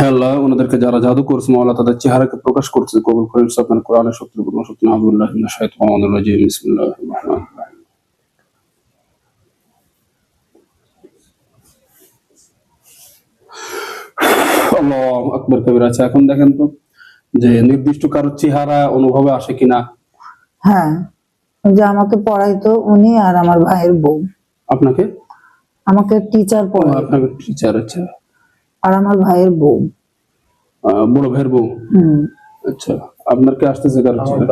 হ্যাঁ আল্লাহ ওনাদেরকে যারা জাদু করছে মাওলা তাদের চেহারাকে প্রকাশ করছে। কবুল করেন কোরআনের রাজিম রহিম। আল্লাহু আকবার কবির আচ্ছা এখন দেখেন তো যে নির্দিষ্ট কারোর চেহারা অনুভবে আসে কিনা? হ্যাঁ যে আমাকে পড়াইতো উনি আর আমার ভাইয়ের বউ। আপনাকে? আমাকে টিচার ও, আপনাকে টিচার আচ্ছা। আর আমার ভাইয়ের বউ। বড় ভাইয়ের বউ? আচ্ছা আপনার কি আসতেছে আসছে।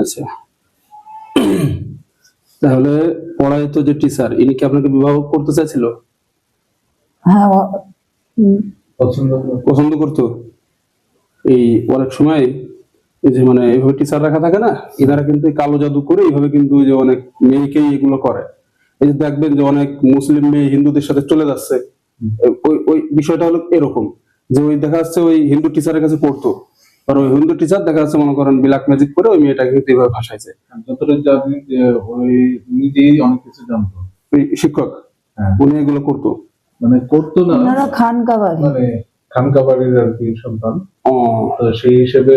আচ্ছা। তাহলে পড়ায় তো যে টিচার ইনি কি আপনাকে বিবাহ করতে চাইছিল? হ্যাঁ পছন্দ করতো। এই অনেক সময় এই যে মানে এইভাবে টিচার রাখা থাকে না এনারা কিন্তু কালো জাদু করে এইভাবে কিন্তু ওই যে অনেক মেয়েকেই এগুলো করে। এই যে দেখবেন যে অনেক মুসলিম মেয়ে হিন্দুদের সাথে চলে যাচ্ছে। ওই ওই বিষয়টা হলো এরকম যে ওই দেখা যাচ্ছে ওই হিন্দু টিচারের কাছে পড়তো। আর ওই হিন্দু টিচার দেখা যাচ্ছে মনে করেন ব্ল্যাক ম্যাজিক করে ওই মেয়েটাকে কিন্তু এইভাবে ভাসাইছে যতটা জানি যে ওই নিজেই অনেক কিছু জানতো। ওই শিক্ষক হ্যাঁ। উনি এগুলো করতো। মানে করতো না। ওনারা খান কাবারি মানে আর কি সন্তান। ও। তো সেই হিসেবে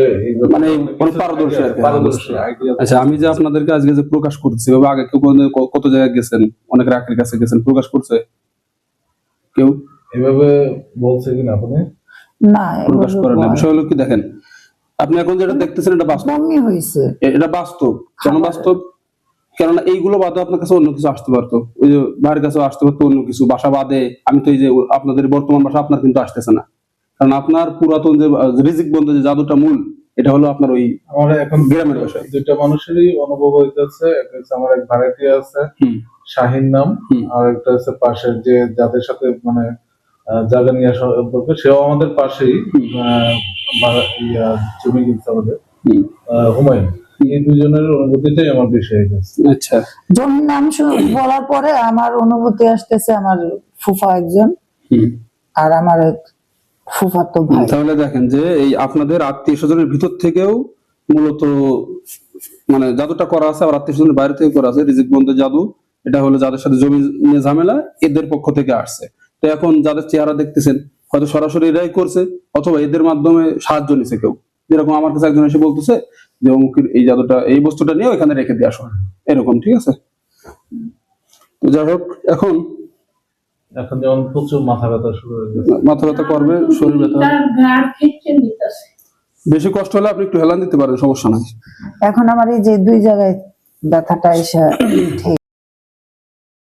মানে অনেক পারদর্শী আর কি। পারদর্শী আচ্ছা আমি যে আপনাদেরকে আজকে যে প্রকাশ করছি আগে কেউ কত জায়গায় গেছেন? অনেক রাখের কাছে গেছেন প্রকাশ করছে? কেউ এভাবে বলছে কিনা আপনি? না প্রকাশ এগুলো করে না বিষয় হলো কি দেখেন আপনি এখন যেটা দেখতেছেন এটা বাস্তব। হয়েছে। এটা বাস্তব। কেন বাস্তব কেননা এইগুলো বাদে আপনার কাছে অন্য কিছু আসতে পারতো। ওই যে ভাইয়ের কাছে আসতে পারতো অন্য কিছু। বাসা বাদে আমি তো এই যে আপনাদের বর্তমান বাসা আপনার কিন্তু আসতেছে না। কারণ আপনার পুরাতন যে রিজিক বন্ধু যে জাদুটা মূল এটা হলো আপনার ওই আমার এখন গ্রামের বাসায়। দুইটা মানুষেরই অনুভব হইতেছে। আমার এক ভাড়াটি আছে। শাহিন নাম। আর একটা হচ্ছে পাশের যে যাদের সাথে মানে আহ, জায়গা নিয়ে সম্পর্ক সেও আমাদের পাশেই ইয়া, জমি কিনছে আমাদের। হুমায়ুন। এই দুজনের অনুভূতিটাই আমার বেশি হয়ে গেছে। আচ্ছা। জমির নাম বলার পরে আমার অনুভূতি আসতেছে আমার ফুফা একজন। আর আমার এক ফুফাতো ভাই। তাহলে দেখেন যে এই আপনাদের আত্মীয় স্বজনের ভিতর থেকেও মূলত মানে জাদুটা করা আছে আর আত্মীয় স্বজনের বাইরে থেকে করা আছে রিজিক বন্ধের জাদু এটা হলো যাদের সাথে জমি নিয়ে ঝামেলা এদের পক্ষ থেকে আসছে। তো এখন যাদের চেহারা দেখতেছেন হয়তো সরাসরি এরাই করছে অথবা এদের মাধ্যমে সাহায্য নিছে কেউ। যেরকম আমার কাছে একজন এসে বলতেছে যে অমুকের এই জাদুটা এই বস্তুটা নিয়ে ওখানে রেখে দিয়ে আসো। এরকম ঠিক আছে? তো যাই হোক এখন এখন যেমন প্রচুর মাথা ব্যথা শুরু হয়ে গেছে। মাথা ব্যথা করবে শরীর ব্যথা বেশি কষ্ট হলে আপনি একটু হেলান দিতে পারেন সমস্যা নাই। এখন আমার এই যে দুই জায়গায় ব্যথাটা এসে